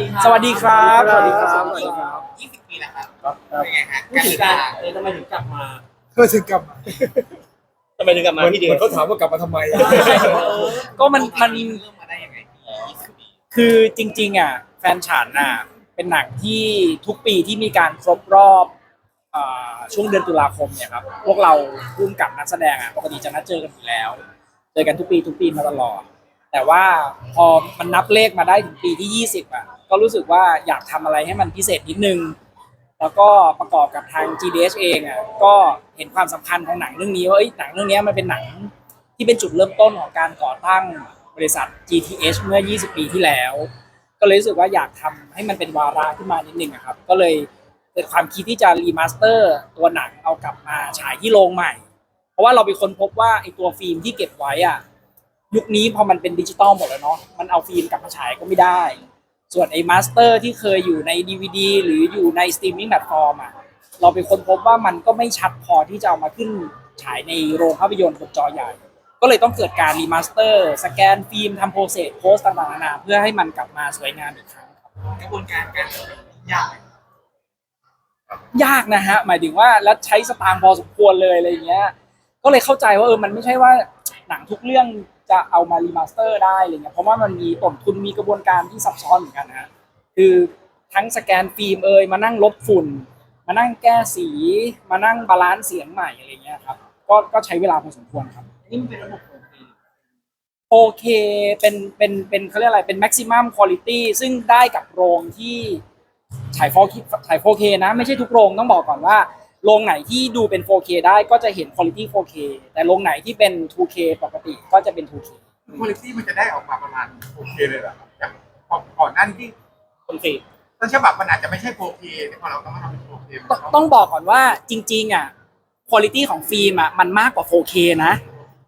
ดีครับสวัสดีครับ สวัสดีครับ สวัสดีครับ ยี่สิบปีแล้วครับครับเป็นไงฮะพูดถึงการเออทำไมถึงกลับมาเพื่อถึงกลับมาทำไมถึงกลับมาเหมือนพี่เดีเหยมือนเขาถามว่ากลับมาทำไม ก็มันมัน เริ่มมาได้ยังไงยี่สิบปีคือจริง ๆ อะ แฟนฉันน่ะเป็นหนังที่ทุกปีที่มีการครบรอบอ่าช่วงเดือนตุลาคมเนี่ยครับ พวกเราร่วมกับนักแสดงอะปกติจะนัดเจอกันอยู่แล้ว เจอกันทุกปีทุกปีมาตลอด แต่ว่าพอมันนับเลขมาได้ถึงปีที่ 20อะ ก็รู้สึกว่าอยากทำอะไรให้มันพิเศษนิดนึง แล้วก็ประกอบกับทาง GDH เองอะก็เห็นความสำคัญของหนังเรื่องนี้ว่าเอ้ยหนังเรื่องนี้มันเป็นหนังที่เป็นจุดเริ่มต้นของการก่อตั้งบริษัท GTH เมื่อ 20 ปีที่แล้ว ก็เลยรู้สึกว่าอยากทำให้มันเป็นวาระขึ้นมานิดนึงอะครับ ก็เลยเกิดความคิดที่จะรีมาสเตอร์ตัวหนังเอากลับมาฉายที่โรงใหม่ เพราะว่าเราไปค้นพบว่าไอตัวฟิล์มที่เก็บไว้อะยุคนี้พอมันเป็นดิจิตอลหมดแล้วเนาะมันเอาฟิล์มกลับมาฉายก็ไม่ได้ ส่วนไอ้มาสเตอร์ที่เคยอยู่ใน DVD หรืออยู่ในสตรีมมิ่งแพลตฟอร์มอะเราไปค้นพบว่ามันก็ไม่ชัดพอที่จะเอามาขึ้นฉายในโรงภาพยนตร์บนจอใหญ่ ก็เลยต้องเกิดการรีมาสเตอร์ สแกนฟิล์มทำโปรเซสโพสต่างๆนานาเพื่อให้มันกลับมาสวยงามอีกครั้งครับกระบวนการการยากไหมยากนะฮะ หมายถึงว่าแล้วใช้สตางค์พอสมควรเลยอะไรอย่างเงี้ย ก็เลยเข้าใจว่าเออมันไม่ใช่ว่าหนังทุกเรื่อง จะเอามารีมาสเตอร์ได้อะไรเงี้ยเพราะว่ามันมีต้นทุนมีกระบวนการที่ซับซ้อนเหมือนกันนะฮะคือทั้งสแกนฟิล์มเอยมานั่งลบฝุ่น มานั่งแก้สีมานั่งบาลานซ์เสียงใหม่อะไรเงี้ยครับก็ก็ใช้เวลาพอสมควรครับนี่มันเป็นระบบโอเคโอเคเป็นเป็นเป็นเขาเรียกอะไรเป็น maximum quality ซึ่งได้กับโรงที่ฉาย 4K ฉาย 4K นะ ไม่ใช่ทุกโรงต้องบอกก่อนว่า โรงไหนที่ดูเป็น 4K ได้ก็จะเห็น quality 4K แต่โรงไหนที่เป็น 2K ปกติก็จะเป็น 2K คุณภาพมันจะได้ออกมาประมาณโอเคเลยเหรอจากก่อนหน้านี้ที่คนสีต้นฉบับมันอาจจะไม่ใช่โอเคแต่พอเราต้องมาทำเป็นโอเคต้องต้องบอกก่อนว่าจริงๆอะ quality ของฟิล์มอะมันมากกว่า 4K นะ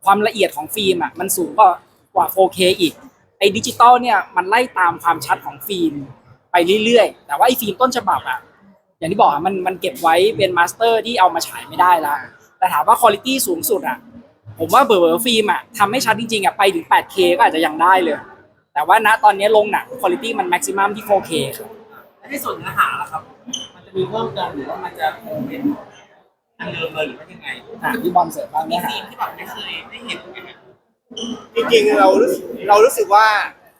ความละเอียดของฟิล์มอะมันสูงกว่ากว่า 4K อีกไอ้ดิจิตอลเนี่ยมันไล่ตามความชัดของฟิล์มไปเรื่อยๆ แต่ว่าไอ้ฟิล์มต้นฉบับอะ อย่างที่บอกอะมันมันเก็บไว้เป็นมาสเตอร์ที่เอามาฉายไม่ได้ละแต่ถามว่าคุณภาพสูงสุดอะ ผมว่าเบอร์ฟิล์มอะทำให้ชัดจริงๆอะไปถึง 8K ก็อาจจะยังได้เลย แต่ว่าณตอนนี้โรงหนังคุณภาพมันแม็กซิมัมที่ 4K ครับแล้วในส่วนเนื้อหาล่ะครับ มันจะมีเพิ่มเติมหรือว่ามันจะคงเป็นอันเดิมเลยหรือว่ายังไงอะพี่บอลเสริมบ้างมีเนี่ยซีนที่แบบไม่เคยได้เห็นกันนะจริงๆเรารู้สึกเรารู้สึกว่า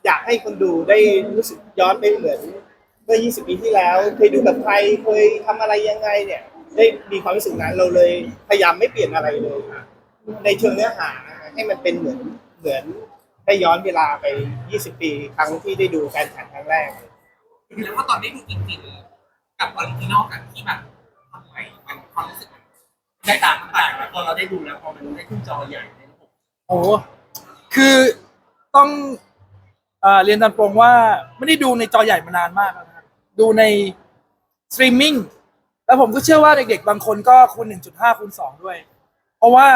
อยากให้คนดูได้รู้สึกย้อนไปเหมือน เมื่อ 20 ปีที่แล้วเคยดูกับใครเคยทำอะไรยังไงเนี่ย ได้มีความรู้สึกนั้นเราเลยพยายามไม่เปลี่ยนอะไรเลยในเชิงเนื้อหาให้มันเป็นเหมือนเหมือนได้ย้อนเวลาไป 20 ปีครั้งที่ได้ดูแฟนฉันครั้งแรกแล้วว่าตอนได้ดูจริงๆกับออริจินอลกับที่แบบทำใหม่มันความรู้สึกมันได้ต่างกันต่างแล้วพอเราได้ดูแล้วพอมันได้ขึ้นจอใหญ่ในระบบโอ้คือต้องเรียนตามตรงว่าไม่ได้ดูในจอใหญ่มานานมากแล้วนะ ดูในสตรีมมิ่งแล้วผมก็เชื่อว่าเด็กๆ บางคนก็คูณ 1.5คูณ2ด้วย เพราะว่า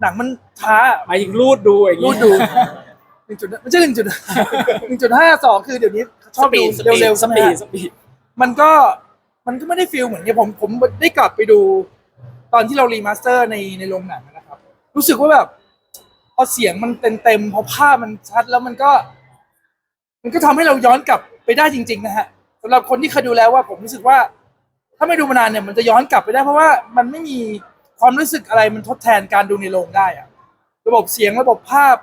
หนังมันช้าหมายถึงรูดดูอย่างรูนี้ดดูหนึ่งจุดไม่ใช่หนึ่งจุดหนึ่งจุดห้าสองคือเดี๋ยวนี้ชอบดูเร็วๆสใช่ไหมปีดฮะสปีดมันก็มันก็ไม่ได้ฟีลเหมือนเนี่ยผมผมได้กลับไปดูตอนที่เรารีมาสเตอร์ในในโรงหนังนะครับ รู้สึกว่าแบบพอเสียงมันเต็มเต็มๆพอภาพมันชัดแล้วมันก็ มันก็ทำให้เราย้อนกลับไปได้จริง ๆ นะฮะ สำหรับคนที่เคยดูแล้วว่าผมรู้สึกว่า ถ้าไม่ดูมานานเนี่ยมันจะย้อนกลับไปได้เพราะว่ามันไม่มีความรู้สึกอะไรมันทดแทนการดูในโรงได้อะระบบเสียงระบบภาพ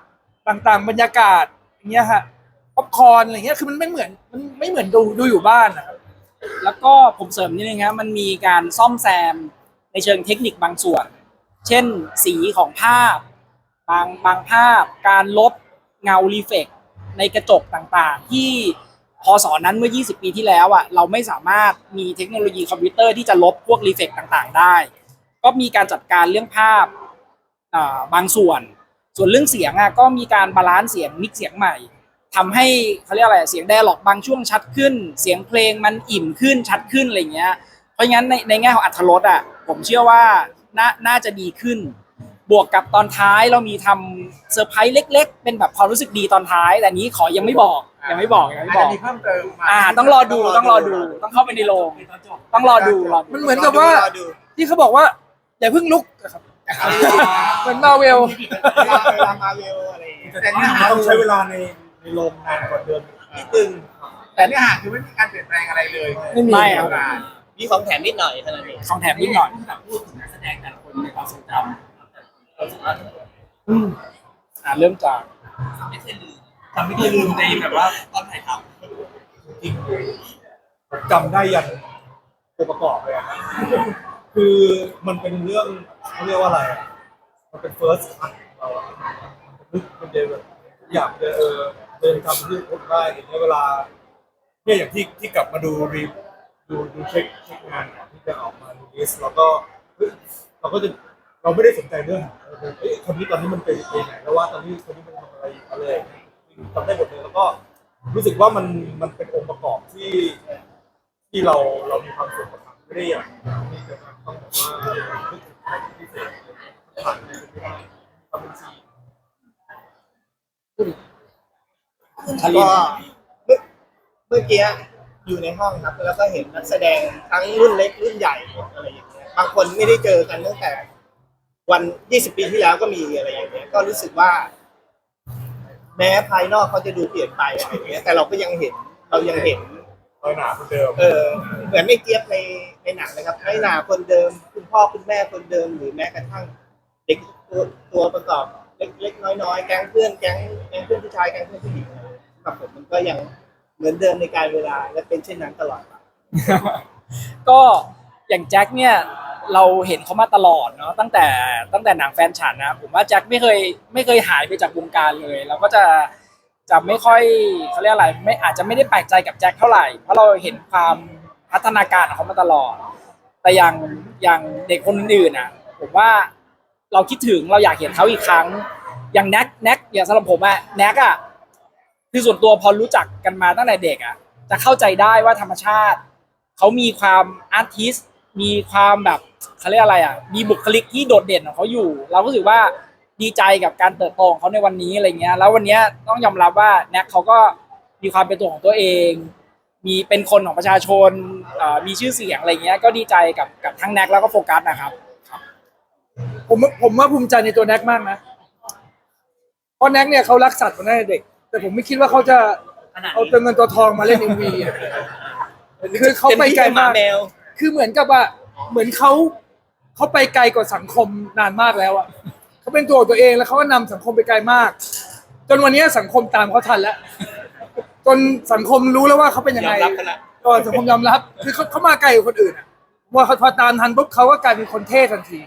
ต่างๆ บรรยากาศอย่างเงี้ยฮะป๊อปคอร์นอะไรเงี้ยคือมันไม่เหมือนมันไม่เหมือนดูดูอยู่บ้านนะครับ แล้วก็ผมเสริมนิดนึงครับมันมีการซ่อมแซมในเชิงเทคนิคบางส่วน เช่นสีของภาพ บางบางภาพ การลบเงารีเฟกในกระจกต่างๆ ที่ พอสอนนั้นเมื่อ 20 ปีที่แล้วอะเราไม่สามารถมีเทคโนโลยีคอมพิวเตอร์ที่จะลบพวกรีเฟกต่างๆ ได้ ก็มีการจัดการเรื่องภาพาบางส่วน ส่วนเรื่องเสียงอะก็มีการบาลานซ์เสียงมิกซ์เสียงใหม่ทำให้เขาเรียกอะไรเสียงไดอะล็อกบางช่วงชัดขึ้น เสียงเพลงมันอิ่มขึ้นชัดขึ้นอะไรเงี้ยเพราะงั้นในในแง่ของอัธรสอะผมเชื่อว่าน่าน่าจะดีขึ้น บวกกับตอนท้ายเรามีทำเซอร์ไพรส์เล็ก ๆ เป็นแบบความรู้สึกดีตอนท้าย แต่นี้ขอยังไม่บอก ยังไม่บอกยังไม่บอกมีเพิ่มเติมมาอ่า ต้องรอดูต้องรอดูต้องเข้าไปในโรงต้องรอดูรอดูมันเหมือนกับว่ารอดูที่เขาบอกว่า อย่าเพิ่งลุกอะครับ เหมือนมาเวล เวลาเวลามาเวลอะไรอย่างเงี้ยแต่เนื้อหาต้องใช้เวลาในในโรงนานกว่าเดิมนิดนึงแแต่เนื้อหาคือไม่มีการเปลี่ยนแปลงอะไรเลยไม่มีไม่ครับ มีของแถมนิดหน่อยเท่านั้นเองของแถมนิดหน่อยที่แบบพูดถึงนักแสดงแต่ละคนในความทรงจำเรารู้สึกว่าอืมอ่าเริ่มจากไม่เคยลืม จำไม่เคยลืมในแบบว่าตอนถ่ายทจริงจำได้ยันตัวประกอบเลยอะครับคือมันเป็นเรื่องเขาเรียกว่าอะไรอะมันเป็น first cut ของเราอะมันนึกมันเดินแบบอยากจะเออเดินทำที่พบได้อย่างเงี้ยเวลาเนี่ยอย่างที่ที่กลับมาดูรีดูดูเช็คเช็คงานก่อนที่จะออกมารีลิสแล้วก็เฮ้ยเราก็จะเราไม่ได้สนใจเรื่องเออเอ้ยคนนี้ตอนนี้มันเป็นไปไหนแล้วว่าตอนนี้คนนี้มันทำอะไรอยู่อะไรอย่างเงี้ย จำได้หมดเลยแล้วก็รู้สึกว่ามันมันเป็นองค์ประกอบที่ที่เราเรามีความสุขกับมันไม่ได้อย่างที่จะต้องแบบว่านึกถึงใครเป็นพิเศษผ่านไปไม่ได้ทำเป็นทีมทลินก็เมื่อเมื่อกี้อยู่ในห้องครับ แล้วก็เห็นนักแสดงทั้งรุ่นเล็กรุ่นใหญ่อะไรอย่างเงี้ยบางคนไม่ได้เจอกันตั้งแต่ วัน 20 ปีที่แล้วก็มีอะไรอย่างเงี้ยก็รู้สึกว่า แม้ภายนอกเขาจะดูเปลี่ยนไปอะไรอย่างเงี้ยแต่เราก็ยังเห็นเรายังเห็น รอยหนาคนเดิมเออเหมือนไม่เจี๊ยบในในหนังนะครับไม่นาคนเดิม คุณพ่อคุณแม่คนเดิม หรือแม้กระทั่งเด็กตัวตัวประกอบเล็กๆน้อยๆแก๊งเพื่อนแก๊งแก๊งเพื่อนผู้ชายแก๊งเพื่อนผู้หญิงอะไรสำหรับผมมันก็ยังเหมือนเดิมในการเวลาและเป็นเช่นนั้นตลอดไป ก็อย่างแจ็คเนี่ย เราเห็นเขามาตลอดเนาะตั้งแต่ตั้งแต่หนังแฟนฉันนะผมว่าแจ็คไม่เคยไม่เคยหายไปจากวงการเลยเราก็จะจะไม่ค่อยเขาเรียกอะไรไม่อาจจะไม่ได้แปลกใจกับแจ็คเท่าไหร่เพราะเราเห็นความพัฒนาการของเขามาตลอด แต่อย่างอย่างเด็กคนอื่นๆอะ ผมว่าเราคิดถึงเราอยากเห็นเขาอีกครั้ง อย่างแน็กแน็กอย่างสำหรับผมอะแน็กอะคือส่วนตัวพอรู้จักกันมาตั้งแต่เด็กอะจะเข้าใจได้ว่าธรรมชาติเขามีความอาร์ติส มีความแบบเขาเรียกอะไรอะ มีบุคลิกที่โดดเด่นของเขาอยู่ เราก็รู้สึกว่าดีใจกับการเติบโตของเขาในวันนี้อะไรเงี้ย แล้ววันเนี้ยต้องยอมรับว่าแน็กเขาก็มีความเป็นตัวของตัวเอง มีเป็นคนของประชาชนเอ่อมีชื่อเสียงอะไรเงี้ย ก็ดีใจกับกับทั้งแน็กแล้วก็โฟกัสนะครับ ผมผมว่าภูมิใจในตัวแน็กมากนะเพราะแน็กเนี่ยเขารักสัตว์มาตั้งแต่เด็ก แต่ผมไม่คิดว่าเขาจะขนาดเอานี้ตัวเงินตัวทองมาเล่นเอ็มวีคือเขาไปไกลมากแมว คือเหมือนกับว่าเหมือนเขาเขาไปไกลกว่าสังคมนานมากแล้วอะเขาเป็นตัวของตัวเองแล้วเขาก็นำสังคมไปไกลมาก จนวันนี้สังคมตามเขาทันแล้ว จนสังคมรู้แล้วว่าเขาเป็นยังยไงอมรับขนาดก็สังคมยอมรับ คือเขาเขามาไกลกว่าคนอื่นอะว่าเขาพอตามทันปุ๊บเขาก็กลายเป็นคนเท่ทันที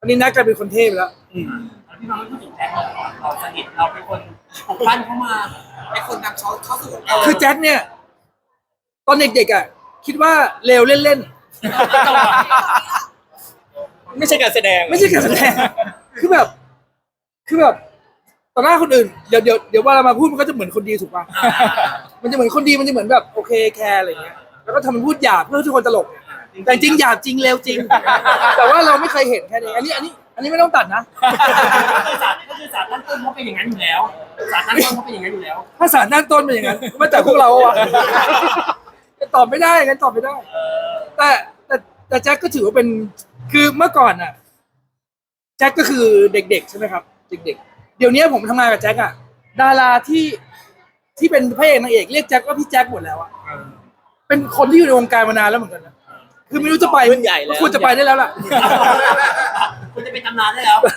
อันนี้นักกลายเป็นคนเท่ไปแล้วแล้วพี่น้องไม่พูดถึงแจ็คเลยก่อนเราสนิทเราเป็นคนปลุกปั้นเขามาำไอ้คนนำเขาเข้าสู่วงเการคือแจ็คเนี่ย ตอนเด็กๆอะคิดว่าเลวเล่น ไม่ใช่การแสดงๆไม่ใช่การแสดง คือแบบ คือแบบต่อหน้าคนอื่น เดี๋ยวเดี๋ยวเดี๋ยวเวลามาพูดมันก็จะเหมือนคนดีถูกป่ะ มันจะเหมือนคนดี มันจะเหมือนแบบโอเคแคร์อะไรเงี้ย แล้วก็ทำเป็นพูดหยาบเพื่อให้ทุกคนตลก แต่จริงหยาบจริงเลวจริง แต่ว่าเราไม่เคยเห็นแค่นี้ อันนี้อันนี้ อันนี้ไม่ต้องตัดนะ ก็คือสารก็คือสารตั้งต้นเขาเป็นอย่างนั้นอยู่แล้วสารตั้งต้นเขาเป็นอย่างนั้นอยู่แล้ว ถ้าสารด้านต้นเป็นอย่างนั้นมาจากพวกเราอะตอบไม่ได้งั้นตอบไม่ได้แต่แต่ แต่แจ็คก็ถือว่าเป็นคือเมื่อก่อนอะแจ็คก็คือเด็กๆใช่ไหมครับ เด็กๆ เดี๋ยวนี้ผมทำงานกับแจ็คอะดาราที่ที่เป็นพระเอกนางเอกเรียกแจ็คว่าพี่แจ็คหมดแล้วอะเป็นคนที่อยู่ในวงการมานานแล้วเหมือนกันนะคือไม่รู้จะไปรุ่นใหญ่แล้ว ควรจะไปได้แล้วล่ะ คุณจะเป็นตำนานได้แล้วอ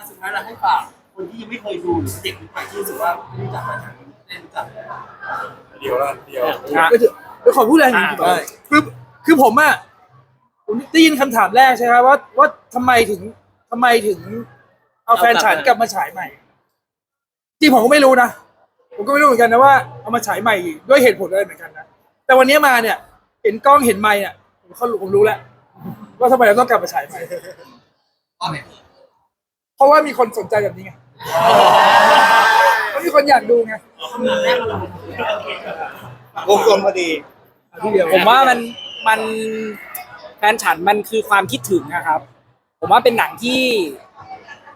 ะสุดท้ายเราให้ฝากคนที่ยังไม่เคยดูหรือเด็กรุ่นใหม่ที่รู้สึกว่าไม่รู้จักมาทางนี้ไม่รู้จักเดียวละเดียว ก็จะเดี๋ยวขอพูดอะไรหนึ่งอ่าคือคือผมอะผม ได้ยินคำถามแรกใช่ไหมว่าว่าทำไมถึงทำไมถึง เอาแฟนฉันกลับมาฉายใหม่ จริงผมก็ไม่รู้นะ ผมก็ไม่รู้เหมือนกันนะว่าเอามาฉายใหม่ด้วยเหตุผลอะไรเหมือนกันนะแต่วันนี้มาเนี่ย เห็นกล้องเห็นไมค์เนี่ยผมเขาผมรู้แล้วว่าทำไมเราต้องกลับมาฉายใหม่ตอนไหนเพราะว่ามีคนสนใจแบบนี้ไงเพราะมีคนอยากดูไงคำถามแรกเราวงกลมพอดีที่เดียวผมว่ามันมัน แฟนฉันมันคือความคิดถึงนะครับ ผมว่าเป็นหนังที่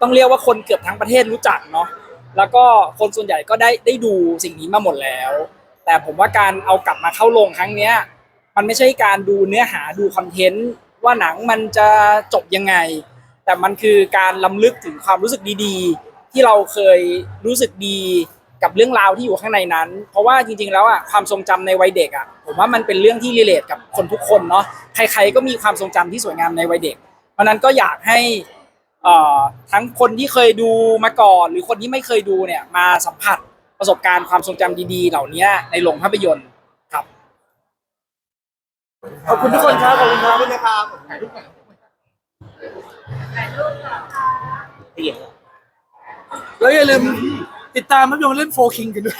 ต้องเรียกว่าคนเกือบทั้งประเทศรู้จักเนาะแล้วก็คนส่วนใหญ่ก็ได้ได้ดูสิ่งนี้มาหมดแล้ว แต่ผมว่าการเอากลับมาเข้าโรงครั้งเนี้ย มันไม่ใช่การดูเนื้อหาดูคอนเทนต์ว่าหนังมันจะจบยังไง แต่มันคือการล้ำลึกถึงความรู้สึกดีๆ ที่เราเคยรู้สึกดี กับเรื่องราวที่อยู่ข้างในนั้น เพราะว่าจริงๆแล้วอะความทรงจำในวัยเด็กอะผมว่ามันเป็นเรื่องที่รีเลทกับคนทุกคนเนาะใครๆก็มีความทรงจำที่สวยงามในวัยเด็ก เพราะฉะนั้นก็อยากให้เอ่อทั้งคนที่เคยดูมาก่อน หรือคนที่ไม่เคยดูเนี่ยมาสัมผัสประสบการณ์ความทรงจำดีๆ เหล่านี้ในโรงภาพยนตร์ครับขอบคุณทุกคนครับขอบคุณคขรัอบบคุณนะครับถ่ายรูปก่อนแล้วอย่าลืม ติดตามภาพยนตร์เล่นโฟคิงกันด้วย